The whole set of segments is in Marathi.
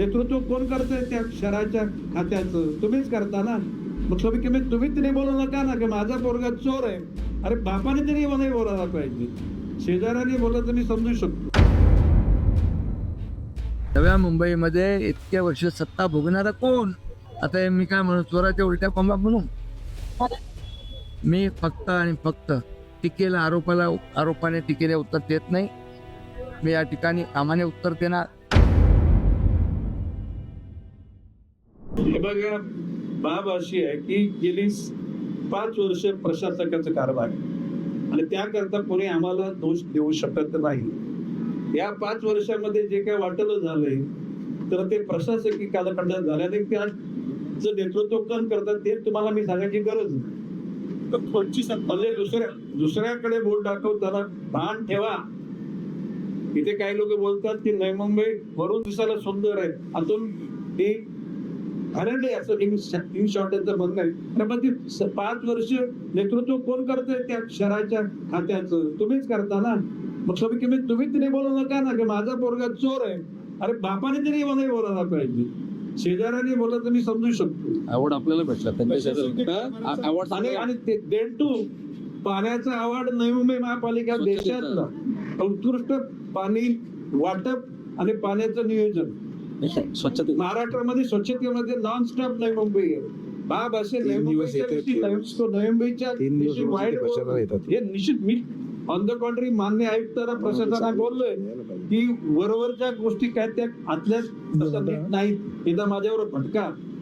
नेतृत्व कोण करतंय त्या शहराच्या खात्याचं? तुम्हीच करता ना? मग कमी कमी तुम्ही तरी बोलू नका ना की माझा पोरगा चोर आहे. अरे बापाने तरी नाही बोलायला पाहिजे. शेजाऱ्याने बोललं तर मी समजू शकतो. नव्या मुंबईमध्ये इतक्या वर्ष सत्ता भोगणारा कोण? आता मी काय म्हणू चोराच्या उलट्या कोंबा म्हणू मी फक्त आणि फक्त टीकेला आरोपाला आरोपाने टीकेला उत्तर देत नाही. मी या ठिकाणी कामाने उत्तर देणार. हे बघा बाब अशी आहे की गेली पाच वर्ष प्रशासकाचा कारभार. आणि त्याकरता कोणी आम्हाला दोष देऊ शकत नाही. या पाच वर्षामध्ये जे काही वाटलं झालंय तर ते प्रशासकीय कालखंडात झाल्याने त्याचं नेतृत्व कोण करतात ते तुम्हाला मी सांगायची गरज नाही. म्हणजे दुसऱ्या दुसऱ्याकडे बोट दाखवताना भान ठेवा. इथे काही लोक बोलतात की नवी मुंबई वरून दिसायला सुंदर आहे. आतून ती आहे असं इन इन शॉर्ट यांचं म्हणणं आहे. अरे पण ती पाच वर्ष नेतृत्व कोण करतंय त्या शहराच्या खात्याचं? तुम्हीच करता ना? मग कमी कमी तुम्ही तरी बोलू नका ना की माझा पोरगा चोर आहे. अरे बापाने तरी नाही बोलायला पाहिजे. शेजाऱ्याने बोललं तर मी समजू शकतो. आवड आपल्याला भेटला त्यांच्या आवड आणि आणि ते पाण्याचा अवॉर्ड नवी मुंबई महापालिका देशातला. उत्कृष्ट पाणी वाटप आणि पाण्याचं नियोजन. स्वच्छते. महाराष्ट्रामध्ये स्वच्छतेमध्ये नॉन स्टॉप नवी मुंबई आहे. बाब असे नवी तीन दिवस मुंबईच्या येते दिवशी ते- नवी- तो नवी मुंबईच्या तीन दिवस दिवशी रोज वाईट ते कशाला बोलतो. येतात? हे निश्चित मी ऑन द कॉन्ट्री मान्य आयुक्तांना प्रशासनाला बोललोय की वरवरच्या गोष्टी काय त्या आतल्या नाहीत. एकदा माझ्यावर भटका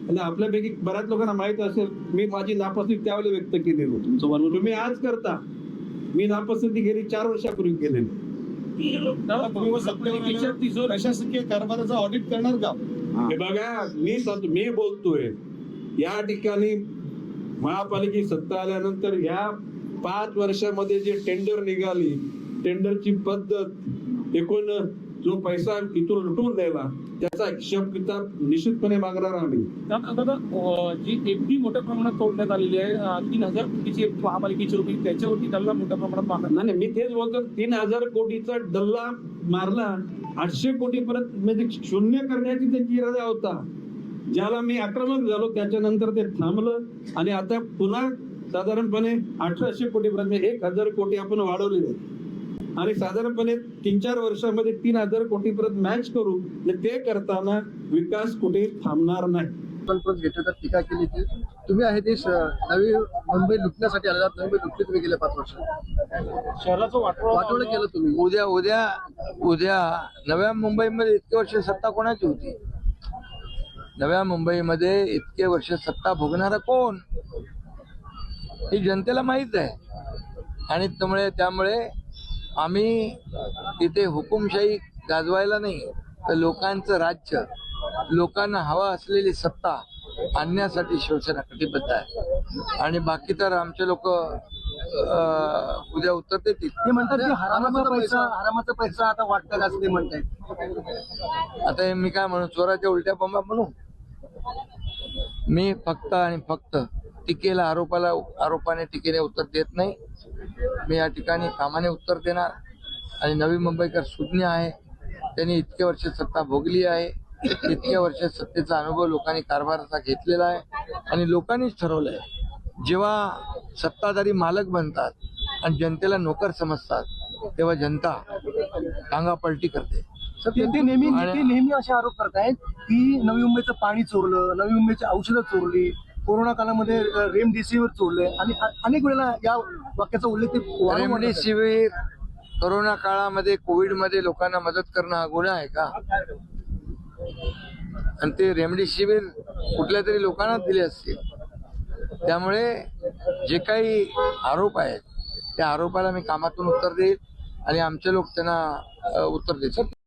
आणि आपल्यापैकी बऱ्याच लोकांना माहीत असेल मी माझी नापसंती त्यावेळेला व्यक्त केली होती. तुमचं वर्णन तुम्ही आज करता. मी नापसंती गेली चार वर्षापूर्वी केलेली. प्रशासकीय कारभाराचा ऑडिट करणार का? हे. बघा मी सत- मी बोलतोय या ठिकाणी महापालिकेची सत्ता आल्यानंतर या पाच वर्षामध्ये जे टेंडर निघाली टेंडरची पद्धत एकूण जो पैसा इथून लुटून द्यायला त्याचा हिशोब किताब निश्चितपणे मागणार आम्ही. दादा जी एफडी मोठ्या प्रमाणात तोडण्यात आलेली आहे तीन हजार कोटीची एक महापालिकेची होती त्याच्यावरती त्याला मोठ्या प्रमाणात मागणी नाही नाही, मी तेच बोलतो तीन हजार कोटीचा डल्ला मारला आठशे कोटी परत म्हणजे शून्य करण्याची त्यांची इरादा होता. ज्याला मी आक्रमक झालो त्याच्यानंतर ते थांबलं आणि आता पुन्हा साधारणपणे अठराशे कोटी पर्यंत एक हजार कोटी आपण वाढवलेले आहेत. आणि साधारणपणे तीन चार वर्षामध्ये तीन हजार कोटी परत मॅच करू आणि ते करताना विकास कुठे थांबणार नाही. घेतलं टीका केली की तुम्ही आहे ते नवी मुंबई लुटण्यासाठी आलेला नवी मुंबई लुटली तुम्ही गेल्या पाच वर्ष शहराचं वाटोळ. केलं तुम्ही. उद्या उद्या उद्या नव्या मुंबईमध्ये इतके वर्ष सत्ता कोणाची होती? नव्या मुंबईमध्ये इतके वर्ष सत्ता भोगणारा कोण? ही जनतेला माहीत आहे. आणि त्यामुळे त्यामुळे आम्ही तिथे हुकुमशाही गाजवायला नाही तर लोकांचं राज्य लोकांना हवा असलेली सत्ता आणण्यासाठी शिवसेना कटिबद्ध आहे. आणि बाकी तर आमचे लोक उद्या उत्तर देतील. ते म्हणतात हरामाचा पैसा आता वाटतं असं ते म्हणतायत. आता हे मी काय म्हणू चोराच्या उलट्या बंबा म्हणू? मी फक्त आणि फक्त टीकेला आरोपाला आरोपाने टीकेने उत्तर देत नाही. मी या ठिकाणी कामाने उत्तर देणार. आणि नवी मुंबईकर सुज्ञ आहे. त्यांनी इतके वर्ष सत्ता भोगली आहे. इतक्या वर्ष सत्तेचा अनुभव लोकांनी कारभाराचा घेतलेला आहे. आणि लोकांनीच ठरवलंय जेव्हा सत्ताधारी मालक बनतात आणि जनतेला नोकर समजतात तेव्हा जनता टांगा पलटी करते. ते नेहमी नेहमी असे आरोप करतायत की नवी मुंबईचं पाणी चोरलं नवी मुंबईची औषधं चोरली कोरोना काळामध्ये रेमडेसिवीर चोरले आणि अनेक वेळेला या वाक्याचा उल्लेख रेमडेसिवीर कोरोना काळामध्ये कोविडमध्ये लोकांना मदत करणं हा गुन्हा आहे का? आणि ते रेमडेसिवीर कुठल्या तरी लोकांना दिले असतील. त्यामुळे जे काही आरोप आहेत त्या आरोपाला मी कामातून उत्तर देईल आणि आमचे लोक त्यांना उत्तर देतील.